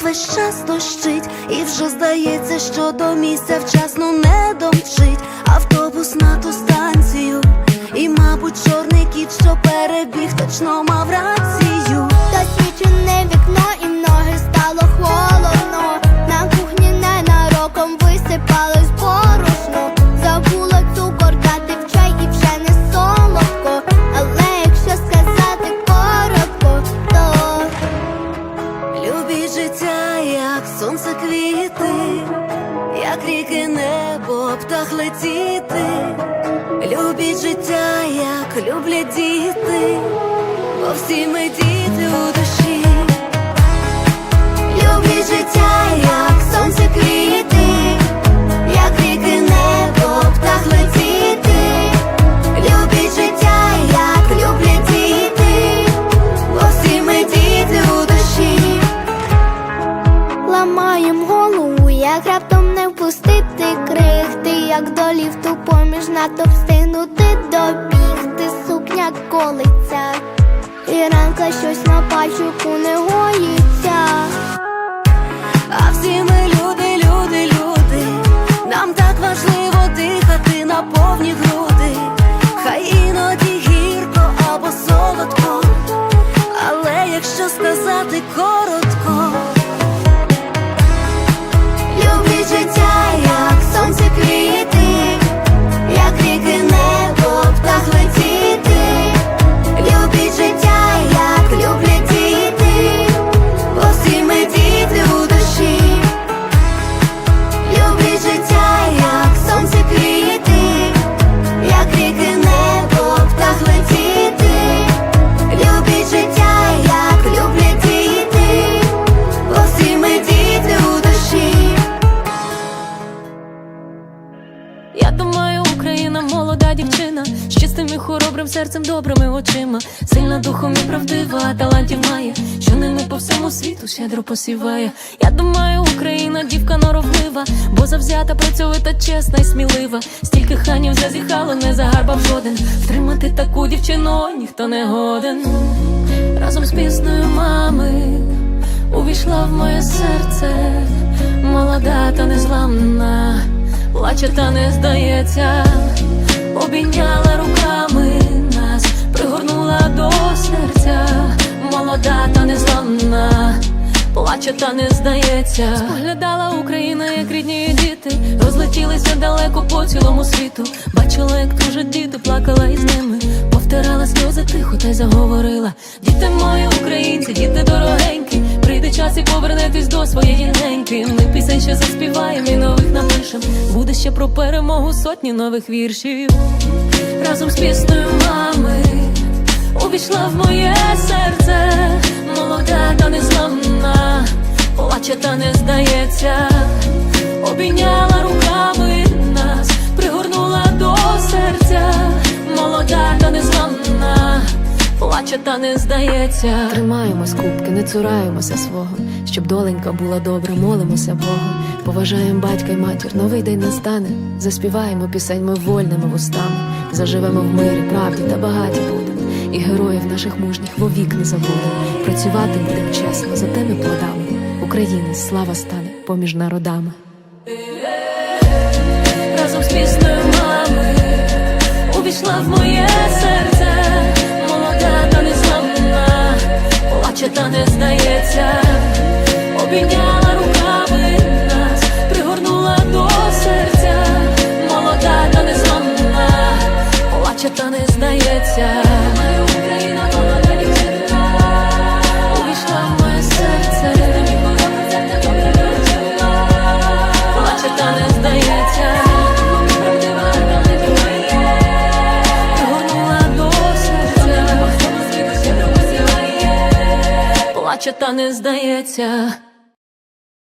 вулицях весь час дощить, і вже здається, що до місця вчасно не домчить. Автобус на ту станцію, і, мабуть, чорний кіт, що перебіг, точно квіти, як ріки небо, птах летіти. Любіть життя, як люблять діти, бо всі ми діти у душі. Ламаєм голову, як раптом не впустити крихти, як до ліфту поміж натовп встигнути добігти, сукня колиться, і ранка щось на пальчику не гоїться. А всі ми люди, люди, люди. Нам так важливо дихати на повні груди. Хай іноді гірко або солодко. Але якщо сказати коротко, з і хоробрим серцем, добрими очима, сильна духом і правдива, талантів має, що ними по всьому світу щедро посіває. Я думаю, Україна дівка норовлива, бо завзята, працьовита, чесна і смілива. Стільки ханів зазіхало, не загарбав жоден. Втримати таку дівчину ніхто не годен. Разом з піснею мами увійшла в моє серце, молода та незламна. Плаче та не здається, плаче та не здається. Споглядала Україна, як рідні діти, розлетілися далеко по цілому світу. Бачила, як дружать діти, плакала із ними, повтирала сльози тихо та й заговорила. Діти мої українці, діти дорогенькі, прийде час і повернетесь до своєї неньки. Ми пісень ще заспіваємо і нових напишем. Буде ще про перемогу сотні нових віршів. Разом з піснею мами увійшла в моє серце, молода та незламна, плаче та не здається, обійняла руками нас, пригорнула до серця, молода та незламна. Плаче та не здається. Тримаємось кубки, не цураємося свого, щоб доленька була добра, молимося Богу. Поважаємо батька й матір, новий день настане. Заспіваємо пісень ми вольними вустами. Заживемо в мирі, правді та багаті будемо. І героїв наших мужніх вовік не забудемо. Працювати будемо чесно за тими плодами. України. Слава стане поміж народами. разом з піснею мами увійшла в моє серце, молода та незламна, плаче та не здається, обійняла руками плаче та не здається.